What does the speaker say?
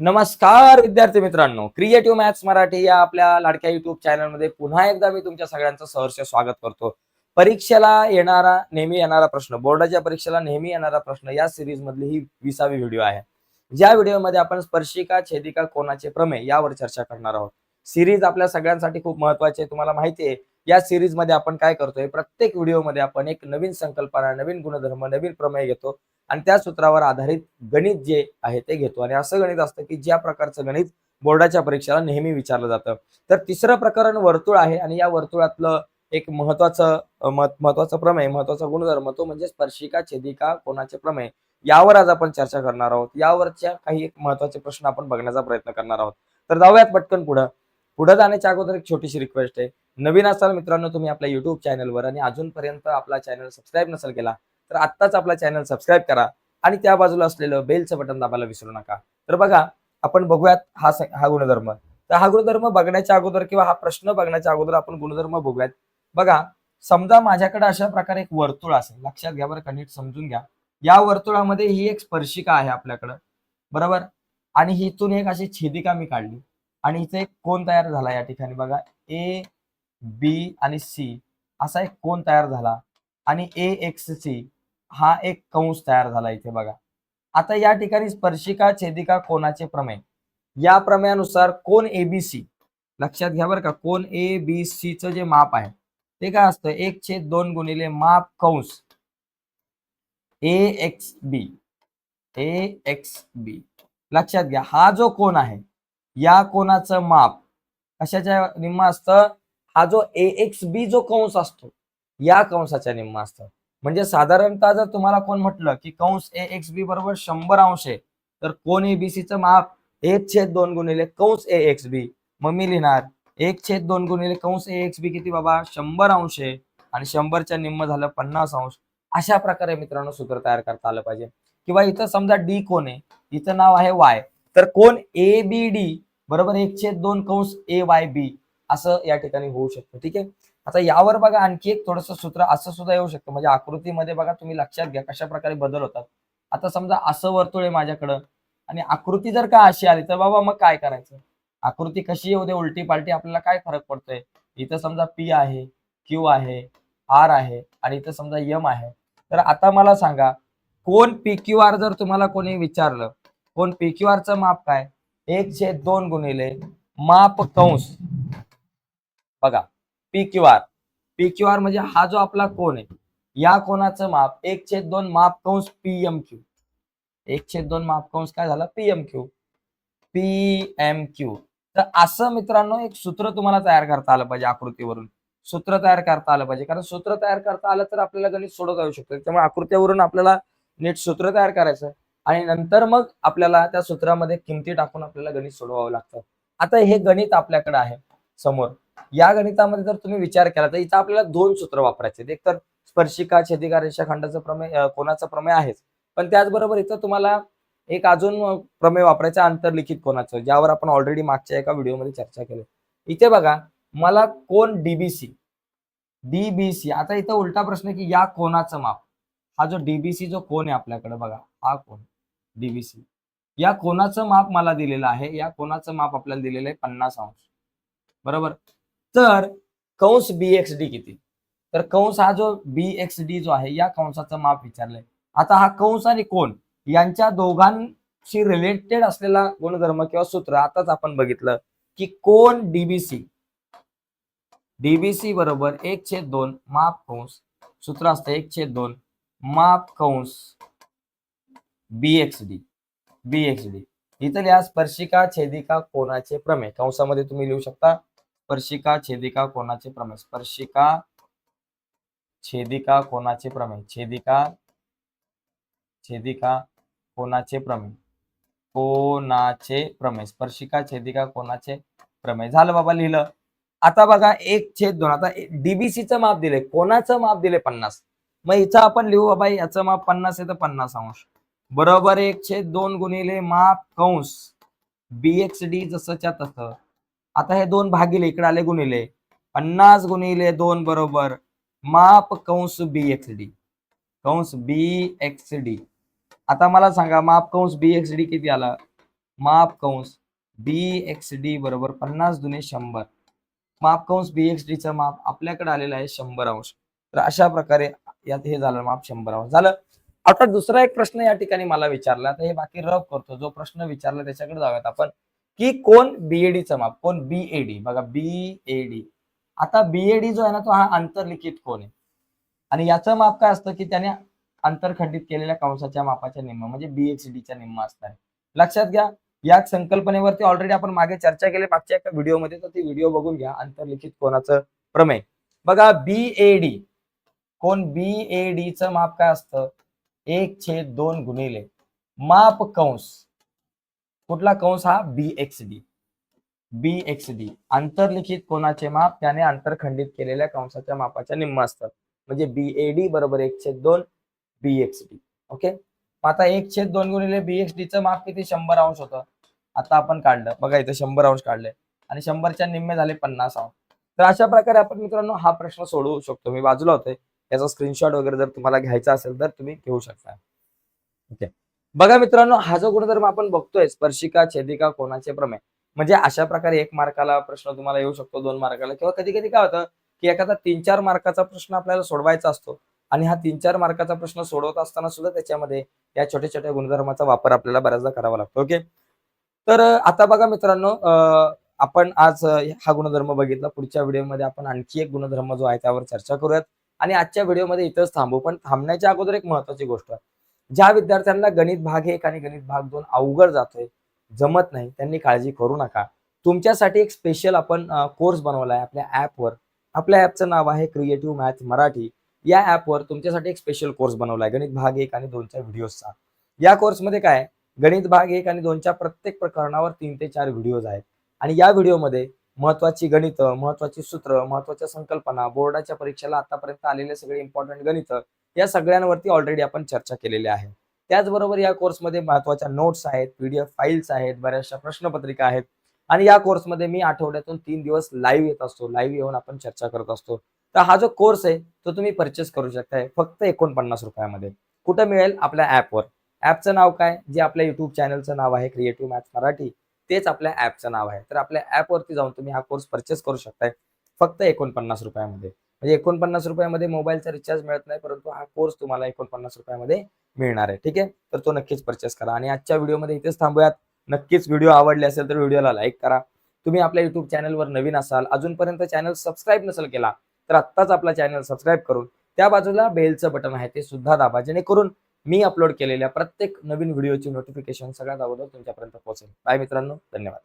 नमस्कार विद्यार्थी मित्रांनो. क्रिएटिव्ह मॅथ्स मराठी या आपल्या लाडक्या युट्यूब चॅनलमध्ये पुन्हा एकदा मी तुमच्या सगळ्यांचं सहर्ष स्वागत करतो. परीक्षेला येणारा नेहमी येणारा प्रश्न बोर्डाच्या परीक्षेला नेहमी येणारा प्रश्न या सिरीज मधली ही विसावी व्हिडिओ आहे. ज्या व्हिडिओमध्ये आपण स्पर्शिका छेदिका कोणाचे प्रमेय यावर चर्चा करणार आहोत. सिरीज आपल्या सगळ्यांसाठी खूप महत्वाची आहे तुम्हाला माहिती आहे. या सिरीजमध्ये आपण काय करतोय प्रत्येक व्हिडिओमध्ये आपण एक नवीन संकल्पना नवीन गुणधर्म नवीन प्रमेय घेतो आणि त्या सूत्रावर आधारित गणित जे आहे ते घेतो. आणि असं गणित असतं की ज्या प्रकारचं गणित बोर्डाच्या परीक्षेला नेहमी विचारलं जातं. तर तिसरं प्रकरण वर्तुळ आहे आणि या वर्तुळातलं एक महत्वाचं महत्त्वाचा महत्वाचं प्रमेय महत्त्वाचा गुणधर्म तो म्हणजे स्पर्शिका छेदिका कोणाचे प्रमेय. यावर आज आपण चर्चा करणार आहोत. यावरच्या काही एक महत्त्वाचे प्रश्न आपण बघण्याचा प्रयत्न करणार आहोत. तर जाऊयात पटकन पुढं. पुढे जाण्याच्या अगोदर एक छोटीशी रिक्वेस्ट आहे. नवीन असाल मित्रांनो तुम्ही आपल्या युट्यूब चॅनलवर आणि अजूनपर्यंत आपला चॅनल सबस्क्राईब नसेल केला तर आत्ताच आपला चॅनल सबस्क्राईब करा आणि त्या बाजूला असलेलं बेलचं बटन दाबायला विसरू नका. तर बघा आपण बघूयात हा हा गुणधर्म. तर हा गुणधर्म बघण्याच्या अगोदर किंवा हा प्रश्न बघण्याच्या अगोदर आपण गुणधर्म बघूयात. बघा समजा माझ्याकडे अशा प्रकारे एक वर्तुळ असेल लक्षात घ्या बरं कनेक्ट समजून घ्या. या वर्तुळामध्ये ही एक स्पर्शिका आहे आपल्याकडं बरोबर? आणि हिथून एक अशी छेदिका मी काढली. आणि इथे एक कोण तयार झाला या ठिकाणी. बघा ए बी आणि सी असा एक कोण तयार झाला आणि ए एक्स सी हा एक कंस तयार झाला इथे बघा. आता या ठिकाणी स्पर्शिका छेदिका कोणाचे प्रमेय. या प्रमेयानुसार कोण एबीसी लक्षात घ्या बरं का कोण ए बी सी चं जे माप आहे ते काय असतं? एक छेद दोन गुणिले माप कंस. ए एक्स बी ए एक्स बी लक्षात घ्या हा जो कोण आहे या कोणाचं माप कशाच्या निम्मा असतं? हा जो ए एक्स बी जो कंस असतो या कंसाच्या निम्मा असतं. म्हणजे साधारणतः जर तुम्हाला कोण म्हटलं की कंस ए एक्स बी बरोबर शंभर अंश आहे तर कोण ए बी माप? एक छेद दोन गुणिले कंस ए एक्स बी मग मी लिहिणार एक छेद दोन गुणिले कंस ए एक्स बी किती बाबा? शंभर अंश आहे. आणि शंभरच्या निम्म झालं पन्नास अंश. अशा प्रकारे मित्रांनो सूत्र तयार करता आलं पाहिजे. किंवा इथं समजा डी कोण आहे? इथं नाव आहे वाय तर कोण ए बी डी बरोबर एक छेद दोन कंस ए वाय बी असं या ठिकाणी होऊ शकतं ठीक आहे? आता यावर बघा आणखी एक थोडस सूत्र असं सुद्धा येऊ शकतं. म्हणजे आकृतीमध्ये बघा तुम्ही लक्षात घ्या कशा प्रकारे बदल होतात. आता समजा असं वर्तुळ आहे माझ्याकडं आणि आकृती जर का अशी आली तर बाबा मग काय करायचं? आकृती कशी येऊ दे उलटी पालटी आपल्याला काय फरक पडतोय? इथं समजा पी आहे क्यू आहे आर आहे आणि इथं समजा यम आहे. तर आता मला सांगा कोण पी क्यू आर जर तुम्हाला कोणी विचारलं कोण पी क्यू आरचं माप काय? एक छेद दोन गुणिले माप कंस. बघा P Q R P Q R म्हणजे हा जो आपला कोण आहे या कोणाचं माप एक छेद दोन माप कंस पी एम क्यू एक छेद दोन माप कंस काय झाला? P M Q P M Q तर असं मित्रांनो एक सूत्र तुम्हाला तयार करता आलं पाहिजे आकृतीवरून. सूत्र तयार करता आलं पाहिजे. कारण सूत्र तयार करता आलं तर आपल्याला गणित सोडवता येऊ शकतं. त्यामुळे आकृतीवरून आपल्याला नीट सूत्र तयार करायचं आणि नंतर मग आपल्याला त्या सूत्रामध्ये किमती टाकून आपल्याला गणित सोडवावं लागतं. आता हे गणित आपल्याकडे आहे समोर. या गणितामध्ये जर तुम्ही विचार केला तर इथं आपल्याला दोन सूत्र वापरायचे एक तर स्पर्शिका छेदिका रेषाखंडाचं प्रमेय कोणाचा कोणाचं प्रमेय आहेच. पण त्याचबरोबर इथं तुम्हाला एक अजून प्रमेय वापरायचं आंतरलिखित कोणाचं ज्यावर आपण ऑलरेडी मागच्या एका व्हिडिओमध्ये चर्चा केली. इथे बघा मला कोण डीबीसी डीबीसी आता इथं उलटा प्रश्न आहे की या कोणाचं माप. हा जो डीबीसी जो कोण आहे आपल्याकडे बघा हा कोण डीबीसी या कोणाचं माप मला दिलेलं आहे या कोणाचं माप आपल्याला दिलेलं आहे पन्नास अंश. बरोबर? तर कंस बी एक्स डी किती? तर कंस हा जो बी एक्स डी जो आहे या कंसाचं माप विचारलंय. आता हा कंस आणि कोण? यांच्या दोघांशी रिलेटेड असलेला गुणधर्म किंवा सूत्र आताच आपण बघितलं की कोण डीबीसी डीबीसी बरोबर एक छेद दोन माप कंस. सूत्र असतं एक छेद दोन माप कंस B X D B X D इथं लिहा स्पर्शिका छेदिका कोणाचे प्रमेय. कंसामध्ये तुम्ही लिहू शकता. स्पर्शिका छेदिका कोणाचे प्रमेय. स्पर्शिका छेदिका कोणाचे प्रमेय. छेदिका छेदिका कोणाचे प्रमेय. कोणाचे प्रमेय. स्पर्शिका छेदिका कोणाचे प्रमेय. झालं बाबा लिहिलं. आता बघा एक छेद दोन. आता डीबीसीचं माप दिले कोणाचं माप दिले पन्नास. मग हिचं आपण लिहू बाबा याचं माप पन्नास आहे तर पन्नास अंश. बरोबर एक छेद दोन गुणिले माप कंस. बी एक्स डी जसंच्या तसं. आता हे दोन भागिले इकडे आले गुणिले. पन्नास गुणिले दोन बरोबर माप कंस बी एक्स डी. कंस बी एक्स डी. आता मला सांगा माप कंस बी एक्स डी किती आला? माप कंस बी एक्स डी बरोबर पन्नास दुने शंभर. माप कंस बी एक्स डी माप आपल्याकडे आलेलं आहे शंभर अंश. तर अशा प्रकारे यात हे झालं माप शंभर अंश. झालं. आता दुसरा एक प्रश्न या ठिकाणी मला विचारला तर हे बाकी रफ करतो. जो प्रश्न विचारला त्याच्याकडे जाऊयात आपण. की कोण बीएडीचं माप कोण बीएडी बघा बीएडी आता बीएडी जो आहे ना तो हा आंतरलिखित कोण आहे. आणि याचं माप काय असतं की त्याने आंतरखंडित केलेल्या कंसाच्या मापाच्या निम्म म्हणजे बीएचडीच्या निम्म असतात लक्षात घ्या या संकल्पनेवरती ऑलरेडी आपण मागे चर्चा केली मागच्या एका व्हिडिओमध्ये तर ती व्हिडिओ बघून घ्या आंतरलिखित कोणाचं प्रमेय. बघा बीएडी कोण बीएडीचं माप काय असतं? एक छेद दोन गुणिले माप कंस. कुठला कंस हा? B X D B X D आंतरलिखित कोणाचे माप? त्याने आंतरखंडित केलेल्या कंसाच्या मापाच्या निम्म असतात. म्हणजे बी ए डी बरोबर एक छेद दोन बी एक्स डी ओके? आता एक छेद दोन गुणिले बी एक्स डी माप किती? शंभर अंश होतं. आता आपण काढलं. बघा इथं शंभर अंश काढले. आणि शंभरच्या निम्मे झाले पन्नास अंश. तर अशा प्रकारे आपण मित्रांनो हा प्रश्न सोडवू शकतो. मी बाजूला होते. याचा स्क्रीनशॉट वगैरे जर तुम्हाला घ्यायचा असेल तर तुम्ही घेऊ शकता. ओके? बघा मित्रांनो हा जो गुणधर्म आपण बघतोय स्पर्शिका छेदिका कोणाचे प्रमेय म्हणजे अशा प्रकारे एक मार्काला प्रश्न तुम्हाला येऊ शकतो दोन मार्काला. किंवा कधी कधी काय होतं की एखादा तीन चार मार्काचा प्रश्न आपल्याला सोडवायचा असतो आणि हा तीन चार मार्काचा प्रश्न सोडवत असताना सुद्धा त्याच्यामध्ये या छोट्या छोट्या गुणधर्माचा वापर आपल्याला बऱ्याचदा करावा लागतो ओके? तर आता बघा मित्रांनो आपण आज हा गुणधर्म बघितला. पुढच्या व्हिडिओमध्ये आपण आणखी एक गुणधर्म जो आहे त्यावर चर्चा करूयात. आणि आजच्या व्हिडिओमध्ये इथंच थांबू पण थांबण्याच्या अगोदर एक महत्वाची गोष्ट. आहे ज्या विद्यार्थ्यांना गणित भाग एक आणि गणित भाग दोन अवघड जातोय जमत नाही त्यांनी काळजी करू नका. तुमच्यासाठी एक स्पेशल आपण कोर्स बनवला आहे आपल्या ऍपवर आपल्या ऍपचं नाव आहे क्रिएटिव्ह मॅथ मराठी. या ऍपवर तुमच्यासाठी एक स्पेशल कोर्स बनवला आहे गणित भाग एक आणि दोनच्या व्हिडिओजचा या कोर्समध्ये काय गणित भाग एक आणि दोनच्या प्रत्येक प्रकरणावर तीन ते चार व्हिडिओज आहेत. आणि या व्हिडिओमध्ये महत्वाची गणित महत्वाची सूत्र महत्त्वाच्या संकल्पना बोर्डाच्या परीक्षेला आतापर्यंत आलेले सगळे इम्पॉर्टंट गणित या सगळ्यांवरती ऑलरेडी आपण चर्चा केलेली आहे. त्याचबरोबर या कोर्समध्ये महत्त्वाच्या नोट्स आहेत पीडीएफ फाईल्स आहेत बऱ्याचशा प्रश्नपत्रिका आहेत. आणि या कोर्समध्ये मी आठवड्यातून तीन दिवस लाईव्ह येत असतो. लाईव्ह येऊन आपण चर्चा करत असतो. तर हा जो कोर्स आहे तो तुम्ही परचेस करू शकताय फक्त एकोणपन्नास रुपयामध्ये. कुठं मिळेल? आपल्या ऍपवर ऍपचं नाव काय? जे आपल्या युट्यूब चॅनलचं नाव आहे क्रिएटिव्ह मॅथ मराठी तेच आपल्या ऍपचं नाव आहे. तर आपल्या ऍपवरती जाऊन तुम्ही हा कोर्स परचेस करू शकताय. फक्त एकोणपन्नास रुपयामध्ये. म्हणजे एकोणपन्नास रुपयामध्ये मोबाईलचा रिचार्ज मिळत नाही परंतु हा कोर्स तुम्हाला एकोणपन्नास रुपयामध्ये मिळणार आहे. ठीक आहे? तर तो नक्कीच परचेस करा. आणि आजच्या व्हिडिओमध्ये इथेच थांबूयात. नक्कीच व्हिडिओ आवडले असेल तर व्हिडिओला लाईक करा. तुम्ही आपल्या युट्यूब चॅनलवर नवीन असाल अजूनपर्यंत चॅनल सबस्क्राईब नसेल केला तर आत्ताच आपला चॅनल सबस्क्राईब करून त्या बाजूला बेलचं बटन आहे ते सुद्धा दाबा जेणेकरून मी अपलोड केलेल्या प्रत्येक नवीन व्हिडिओची नोटिफिकेशन सगळ्यात अगोदर तुमच्यापर्यंत पोहोचेल. बाय मित्रांनो. धन्यवाद.